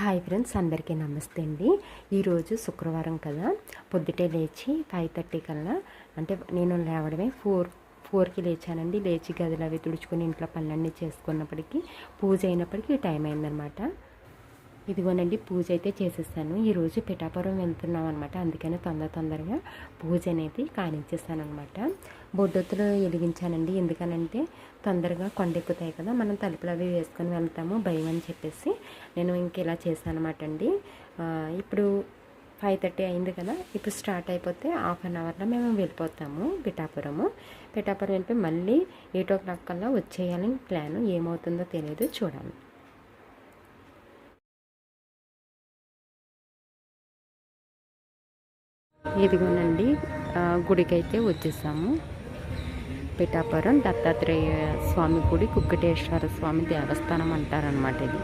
Hi friends అందరికీ నమస్తే అండి. ఈరోజు శుక్రవారం కదా పొద్దుటే లేచి ఫైవ్ థర్టీ కల్లా అంటే నేను లేవడమే ఫోర్ ఫోర్కి లేచానండి. లేచి గదిలో అవి తుడుచుకొని ఇంట్లో పనులన్నీ చేసుకున్నప్పటికీ పూజ అయినప్పటికీ టైం అయిందనమాట ఇదిగోనండి పూజ అయితే చేసేసాను. ఈరోజు పిఠాపురం వెళ్తున్నాం అనమాట అందుకని తొందర తొందరగా పూజ అనేది కానించేస్తాను అనమాట బొడ్డొత్తులు వెలిగించానండి. ఎందుకనంటే తొందరగా కొండెక్కుతాయి కదా మనం తలుపులు అవి వేసుకొని వెళ్తాము భయం అని చెప్పేసి నేను ఇంక ఇలా చేశానమాట అండి. ఇప్పుడు ఫైవ్ థర్టీ అయింది కదా ఇప్పుడు స్టార్ట్ అయిపోతే హాఫ్ అన్ అవర్లో మేము వెళ్ళిపోతాము పిఠాపురము. పిఠాపురం వెళ్ళిపోయి మళ్ళీ ఎయిట్ ఓ క్లాక్ కల్లా వచ్చేయాలని ప్లాన్. ఏమవుతుందో తెలియదు చూడాలి. ఇదిగోనండి ఆ, గుడికైతే వచ్చేసాము. పిఠాపురం దత్తాత్రేయ స్వామి గుడి కుక్కటేశ్వర స్వామి దేవస్థానం అంటారనమాట ఇది.